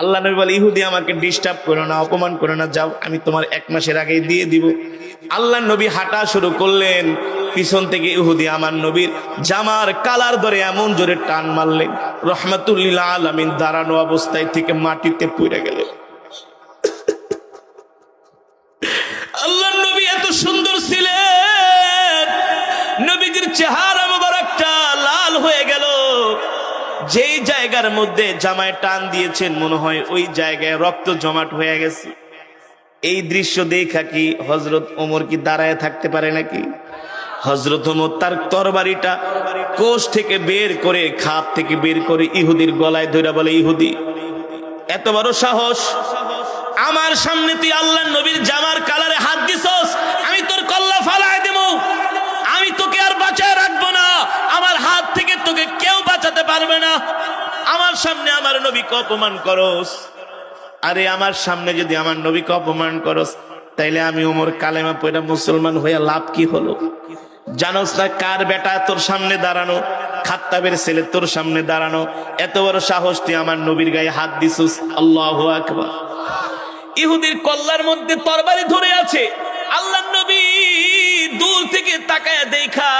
আল্লাহ নবী বলে, ইহুদি আমাকে ডিস্টার্ব করো না, অপমান করো না, যাও, আমি তোমার এক মাসের আগে দিয়ে দিব। আল্লাহ নবী হাঁটা শুরু করলেন, পিছন থেকে ইহুদি আমার নবীর জামার কালার ধরে এমন জোরে টান মারলেন রহমাতুল্লিল্লাহ আলমিন দাঁড়ানো অবস্থায় থেকে মাটিতে পড়ে গেলেন। আল্লাহ নবী এত সুন্দর ছিলেন, নবীজির চেহারা যেই জায়গার মধ্যে জামায় টান দিয়েছেন, মনে হয় ওই জায়গায় রক্ত জমাট হয়ে গেছে। এই দৃশ্য দেখা কি হজরত ওমর কি দাঁড়ায় থাকতে পারে নাকি? হজরত ওমর তার তরবারিটা কোষ থেকে বের করে, খাপ থেকে বের করে ইহুদির গলায় ধরে বলে, ইহুদি, এত বড় সাহস। আমার সামনে তুই আল্লাহ নবীর জামার কালারে হাত দিছস। আমি তোর কল্লা ফালায় দেব আমি তোকে আর বাঁচায় রাখব না আমার হাত থেকে তোকে কেউ পারবে না। আমার সামনে আমার নবীকে অপমান করস। আরে আমার সামনে যদি আমার নবীকে অপমান করস, তাইলে আমি ওমর কালেমা পয়রা মুসলমান হইয়া লাভ কি হলো? জানোস না কার বেটা তোর সামনে দাঁড়ানো? খাত্তাবের ছেলে তোর সামনে দাঁড়ানো? এত বড় সাহস তুই আমার নবীর গায়ে হাত দিছুস? আল্লাহ আকবার। ইহুদির কল্লার মধ্যে তরবারি ধরে আছে। আল্লাহ নবী দূর থেকে তাকায় দেখা।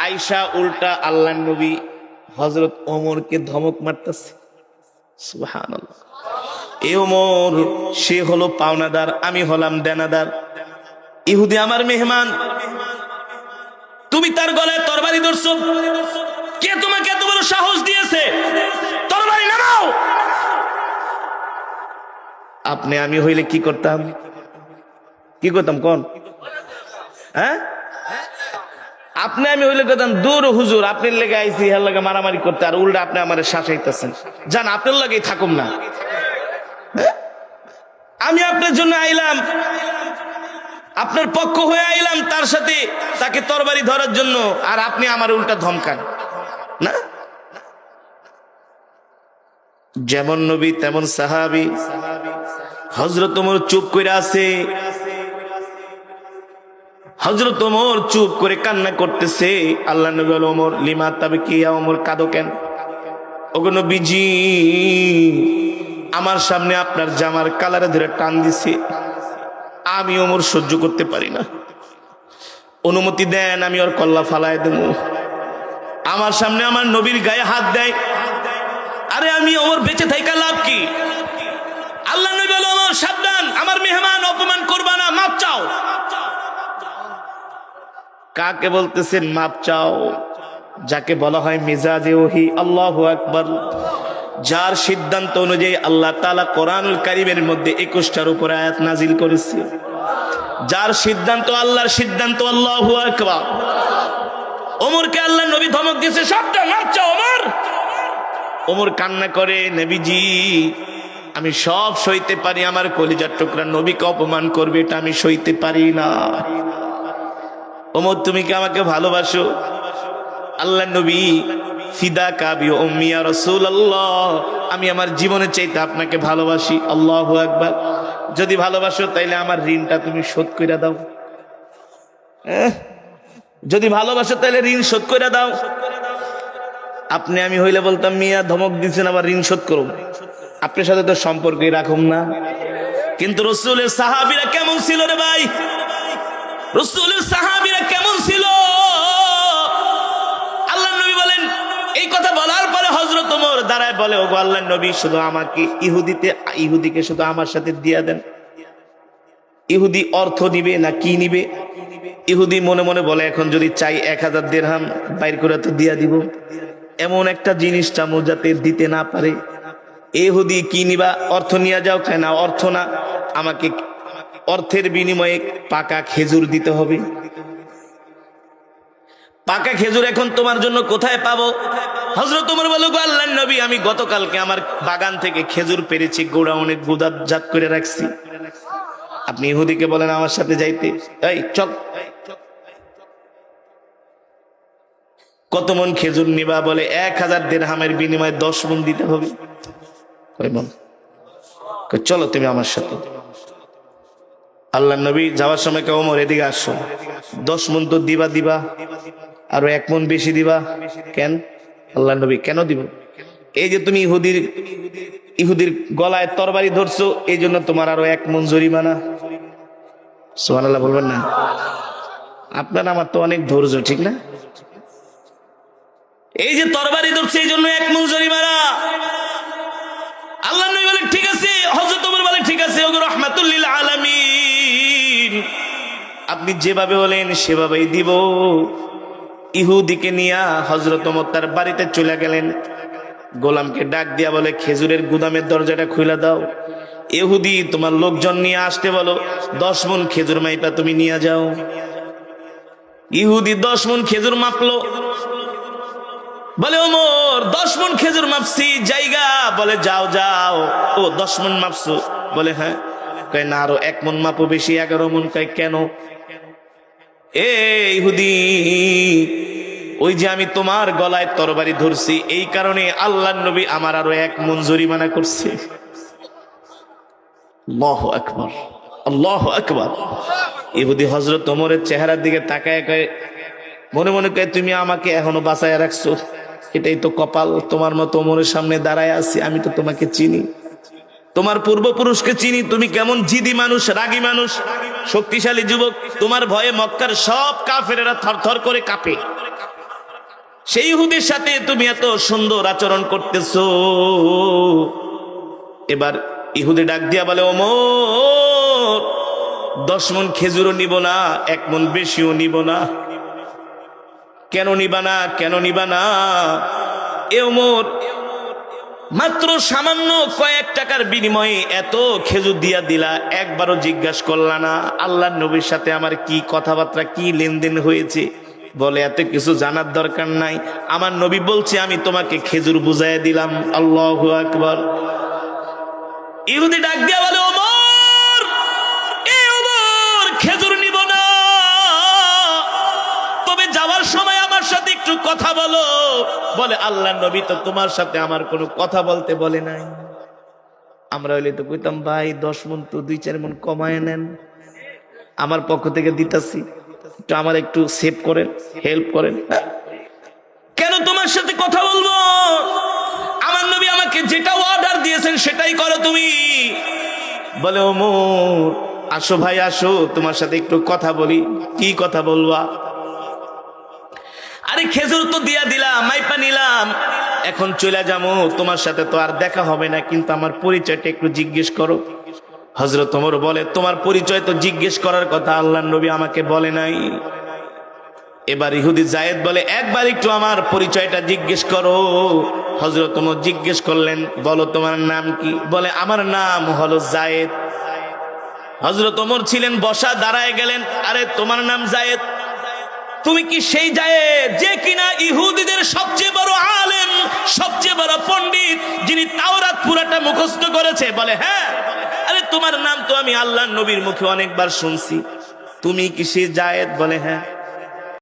আয়সা উল্টা আল্লাহ নবী হজরত ওমরকে ধমক মারতেছে। সুবহানাল্লাহ। এ ওমর, সে হলো পাওনাদার, আমি হলাম দেনাদার। ইহুদি আমার মেহমান। তুমি তার গলায় তরবারি ধরছো। কে তোমাকে এত বড় সাহস দিয়েছে? তরবারি নামাও। আপনি আমি হইলে কি করতাম? কি করতাম কোন? হ্যাঁ? আপনি আমি হইলে করতাম দূর হুজুর, আপনার লেগে আইসি হের লাগে মারামারি করতে, আর উল্টা আপনি আমার শাসাইতেছেন। যান আপনার লাগেই থাকুম না? আমি আপনার জন্য আইলাম, আপনার পক্ষ হয়ে আইলাম, তার সাথে তাকে তরবারি ধরার জন্য, আর আপনি আমার উল্টা ধমকান। না? যেমন নবী, তেমন সাহাবি। হজরত চুপ করে আছে হজরত ওমর চুপ করে কান্না করতেছে। আল্লাহ নবী ওমর, লিমা তবে কি ওমর, কাঁদো কেন? ওগো নবীজি, আমার সামনে আপনার জামার কালারে ধরে টান দিছে। আমি ওমর সহ্য করতে পারি না। অনুমতি দেন, আমি ওর কল্লা ফালায় দেব। আমার সামনে আমার নবীর গায়ে হাত দেয়। আরে আমি ওমর বেঁচে থাকা লাভ কি? আল্লাহ নবী ওমর, সাবধান। আমার মেহমান অপমান করবা না, মাপ চাও। কাকে বলতেছেন মাপ চাও? যাকে বলা হয় মিজাজে ওহি, আল্লাহ আকবার। যার সিদ্ধান্ত অনুযায়ী আল্লাহ তাআলা কোরআনুল কারিমের মধ্যে একুশটার উপর আয়াত নাজিল করেছে। যার সিদ্ধান্ত আল্লাহর সিদ্ধান্ত, আল্লাহু আকবার। ওমরকে আল্লাহ নবী ধমক দিয়েছে, সবটা মাপ চাও ওমর। ওমর কান্না করে, নবীজি, আমি সব সইতে পারি, আমার কলিজার টুকরা নবীকে অপমান করবে, এটা আমি সইতে পারি না। ওমর তুমি কি আমাকে ভালোবাসো? আল্লাহ নবী ফিদা কাবি ওমিয়া রসুল আল্লাহ আমি আমার জীবনের চাইতে আপনাকে ভালোবাসি। আল্লাহ একবার যদি ভালোবাসো তাইলে আমার ঋণটা তুমি শোধ করে দাও। এহ, যদি ভালোবাসো তাহলে ঋণ শোধ করে দাও। আপনি আমি হইলে বলতাম মিয়া ধমক দিচ্ছেন আবার ঋণ শোধ করুন। আপনার সাথে তো সম্পর্কই রাখুন না। কিন্তু রসুলের সাহাবিরা কেমন ছিল রে ভাই? রসুলের সাহাবিরা কেমন ছিল? আল্লাহ নবী বলেন, এই কথা বলার পরে হজরত ওমর বলে নবী, শুধু আমাকে ইহুদিতে, ইহুদিকে শুধু আমার সাথে দেন। ইহুদি অর্থ না কি নিবে? ইহুদি মনে মনে বলে, এখন যদি চাই এক হাজার বাইর করে তো দিয়া দিব। এমন একটা জিনিসটা মো যাতে দিতে না পারে। এহুদি কি নিবা? অর্থ নিয়ে যাও কেন অর্থ না, আমাকে অর্থের বিনিময়ে পাকা খেজুর দিতে হবে। পাকা খেজুর এখন তোমার জন্য কোথায় পাবো? হজরত তোমার আল্লাহ নবী, আমি গতকালকে আমার বাগান থেকে খেজুর পেরেছি গোড়া অনেক গোড়াউনে গুদাজাত করে রাখছি। আপনি ইহুদিকে বলেন, আমার সাথে যাইতে। এই, চল। কত মন খেজুর নিবা বলে এক হাজার দেড়হামের বিনিময়ে দশ মন দিতে হবে। কয় মন? চলো তুমি আমার সাথে। আল্লাহ নবী যাওয়ার সময় কেউ ওমর এদিকে আসো। দশ মন তো দিবা দিবা, আরও এক মন বেশি দিবা। কেন? আল্লাহ নবী কেন দিব? এই যে তুমি ইহুদির ইহুদির গলায় তরবারি ধরছো, এই জন্য তোমার আরও এক মন জরিমানা। সোহানাল্লাহ বলবেন না। আপনার আমার তো অনেক ধৈর্য, ঠিক না? এই যে তরবারি ধরছে, এই জন্য এক মন জরিমানা। আপনি যেভাবে বলেন সেভাবেই দিব। ইহুদিকে নিয়া হজরত তার বাড়িতে চলে গেলেন। গোলামকে ডাক দিয়া বলে, খেজুরের গুদামের দরজাটা খুলে দাও। এহুদি তোমার লোকজন নিয়ে আসতে বলো। দশ মন খেজুর মাইপা তুমি নিয়ে যাও। ইহুদি দশ মন খেজুর মাপলো। বলে, ওমর, দশ মন খেজুর মাপছি, জায়গা। বলে, যাও যাও। ও, দশ মন মাপছো। বলে হ্যাঁ। কয়, না, আরও এক মন মাপো বেশি, এগারো মন কয়, কেন? ওই যে আমি তোমার গলায় তরবারি ধরছি, এই কারণে আল্লাহ নবী আমার আরও এক মন জরিমানা করছে ইহুদি হজরত ওমরের চেহারার দিকে তাকায় কয়, মনে মনে কয়, তুমি আমাকে এখনও বাঁচায় রাখছো। এটাই তো কপাল, তোমার মতো ওমরের সামনে দাঁড়ায় আছি, আমি তো তোমাকে চিনি। তোমার পূর্বপুরুষকে চিনি, তুমি কেমন জিদি মানুষ, রাগী মানুষ, শক্তিশালী যুবক তোমার ভয়ে মক্কার সব কাফেরেরা থরথর করে কাঁপে। সেই ইহুদির সাথে তুমি এত সুন্দর আচরণ করতেছ। এবার ইহুদি ডাক দিয়া বলে ওমর দশ মন খেজুরও নিব না, এক মন বেশিও নিব না। কেন নিবা না, কেন নিবা না? এ ওমর মাত্র সামান্য কয়েক টাকার বিনিময়ে এত খেজুর দিয়া দিলা, একবারও জিজ্ঞাসা করলা না আল্লাহ নবীর সাথে আমার কি কথাবার্তা, কি লেনদেন হয়েছে? বলে, এত কিছু জানার দরকার নাই। আমার নবী বলছে, আমি তোমাকে খেজুর বুঝাই দিলাম। আল্লাহ আকবর। ইহুদি ডাক দিয়া বলে কথা বলো। বলে, আল্লাহ নবী তো তোমার সাথে আমার কোনো কথা বলতে বলে নাই। আমরা হইলে তো কইতাম, ভাই, দশ মন তো দুই চার মন কমায় নেন। আমার পক্ষ থেকে দিতাছি। একটু আমার একটু সেভ করেন হেল্প করেন। কেন তোমার সাথে কথা বলব? আমার নবী আমাকে যেটা অর্ডার দিয়েছেন সেটাই করো তুমি। বলে, ওমর, আসো ভাই, আসো। তোমার সাথে একটু কথা বলি। কি কথা বলবা? আরে খেজুর তো দিয়া দিলাম, মাইপা নিলাম। এখন চলে যাব, তোমার সাথে তো আর দেখা হবে না, কিন্তু আমার পরিচয়টা একটু জিজ্ঞেস করো। হজরত ওমর বলে, তোমার পরিচয় তো জিজ্ঞেস করার কথা, আল্লাহ নবী আমাকে বলে নাই। এবার ইহুদি জায়েদ বলে, একবার একটু আমার পরিচয়টা জিজ্ঞেস করো। হজরত ওমর জিজ্ঞেস করলেন, বলো তোমার নাম কি? বলে, আমার নাম হলো জায়েদ। হজরত ওমর ছিলেন, বসা দাঁড়ায় গেলেন, আরে তোমার নাম জায়েদ? তুমি কি সেই যায় যে কিনা ইহুদিদের সবচেয়ে বড় আলেম, সবচেয়ে বড় পণ্ডিত, যিনি তাওরাত পুরাটা মুখস্থ করেছে? বলে হ্যাঁ। আরে তোমার নাম তো আমি আল্লাহ নবীর মুখে অনেকবার শুনছি। তুমি কি সেই জায়েদ? বলে হ্যাঁ।